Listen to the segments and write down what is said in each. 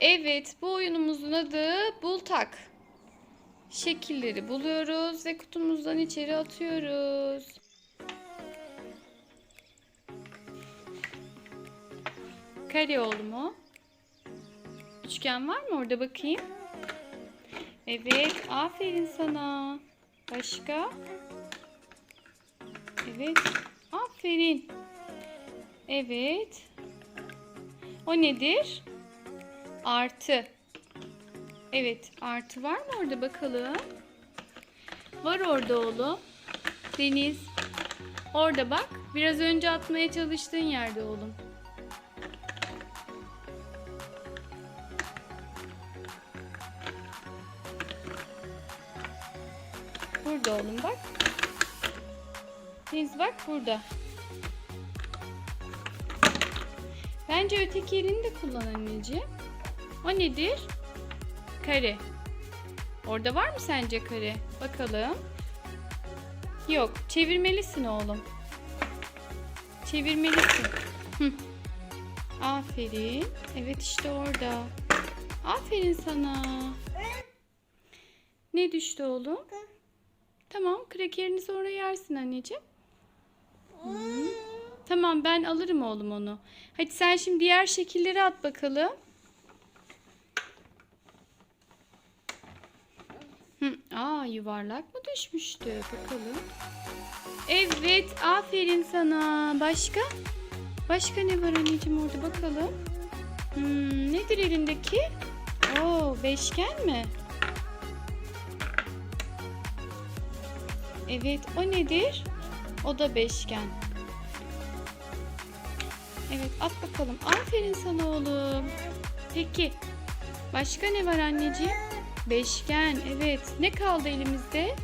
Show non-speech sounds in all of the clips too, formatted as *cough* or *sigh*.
Evet, bu oyunumuzun adı Bul Tak. Şekilleri buluyoruz ve kutumuzdan içeri atıyoruz. Kare oldu mu? Üçgen var mı orada bakayım? Evet, aferin sana. Başka? Evet, aferin. Evet. O nedir? Artı. Evet, artı var mı orada bakalım? Var orada oğlum. Deniz. Orada bak. Biraz önce atmaya çalıştığın yerde oğlum. Burada oğlum bak. Deniz bak burada. Bence öteki elini de kullan anneciğim. O nedir? Kare. Orada var mı sence kare? Bakalım. Yok. Çevirmelisin oğlum. Çevirmelisin. Aferin. Evet işte orada. Aferin sana. Ne düştü oğlum? Tamam. Krakerini sonra yersin anneciğim. Hı. Tamam ben alırım oğlum onu. Hadi sen şimdi diğer şekilleri at bakalım. Hı, aa yuvarlak mı düşmüştü? Bakalım. Evet, aferin sana. Başka? Başka ne var anneciğim orada bakalım. Hmm, nedir elindeki? Oo, beşgen mi? Evet, o nedir? O da beşgen. Evet, at bakalım. Aferin sana oğlum. Peki, başka ne var anneciğim? Beşgen, evet. Ne kaldı elimizde?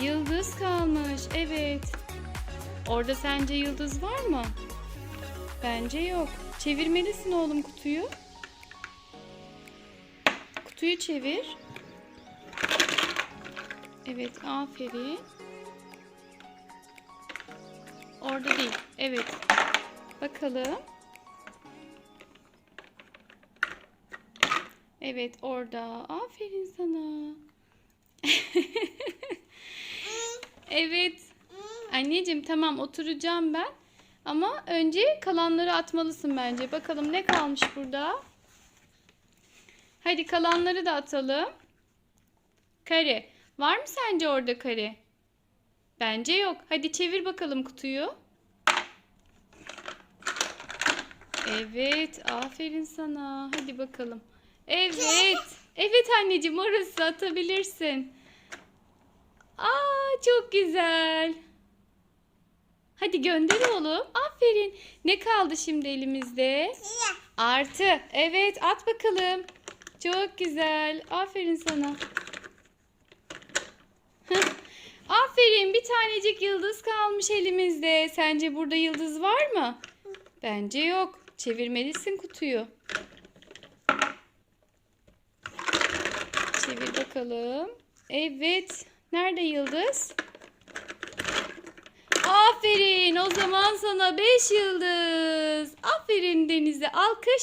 Yıldız kalmış, evet. Orada sence yıldız var mı? Bence yok. Çevirmelisin oğlum kutuyu. Kutuyu çevir. Evet, aferin. Orada değil. Evet. Bakalım. Evet orada. Aferin sana. *laughs* evet. Anneciğim tamam oturacağım ben. Ama önce kalanları atmalısın bence. Bakalım ne kalmış burada? Hadi kalanları da atalım. Kare. Var mı sence orada kare? Bence yok. Hadi çevir bakalım kutuyu. Evet, aferin sana. Hadi bakalım. Evet. Evet anneciğim orası atabilirsin. Aa çok güzel. Hadi gönder oğlum. Aferin. Ne kaldı şimdi elimizde? Artı. Evet at bakalım. Çok güzel. Aferin sana. *laughs* Aferin bir tanecik yıldız kalmış elimizde. Sence burada yıldız var mı? Bence yok. Çevirmelisin kutuyu. Çevir bakalım. Evet. Nerede yıldız? Aferin. O zaman sana 5 yıldız. Aferin Deniz'e. Alkış.